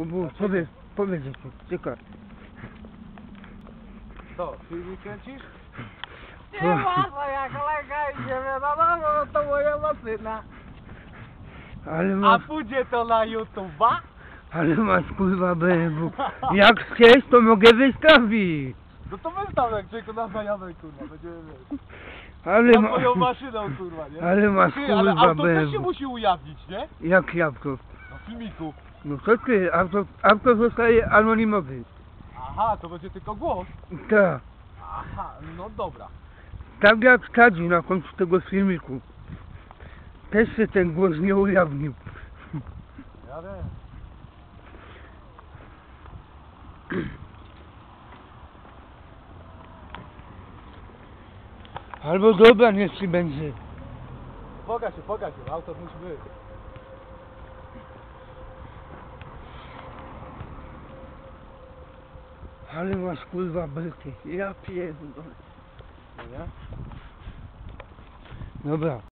Kubu, powiedz, powiedz czekaj. Co, filmik kręcisz? Nie ma, to ja kolega idziemy na nowo, no to moja maszyna. Ale A masz, pójdzie to na YouTube'a? ale masz kurwa BMW. Jak chcesz, to mogę wystawić. No to wystaw jak tylko na znajomej kurwa, będziemy mieć. Ale Na ma, moją maszyną kurwa, nie? ale masz Ty, ale kurwa auto też się BMW. musi ujawnić, nie? Jak jabłko? Na filmiku. No co ty, auto, auto zostaje anonimowy. Aha, to będzie tylko głos. Tak, Aha, no dobra. tak jak Tadzi na końcu tego filmiku. Też się ten głos nie ujawnił. Ja wiem. Albo dobra, niech ci będzie. Pokaż się, pokaż się, auto musi być. Ale masz kurwa bryty. Ja pierdolę. No? Dobra.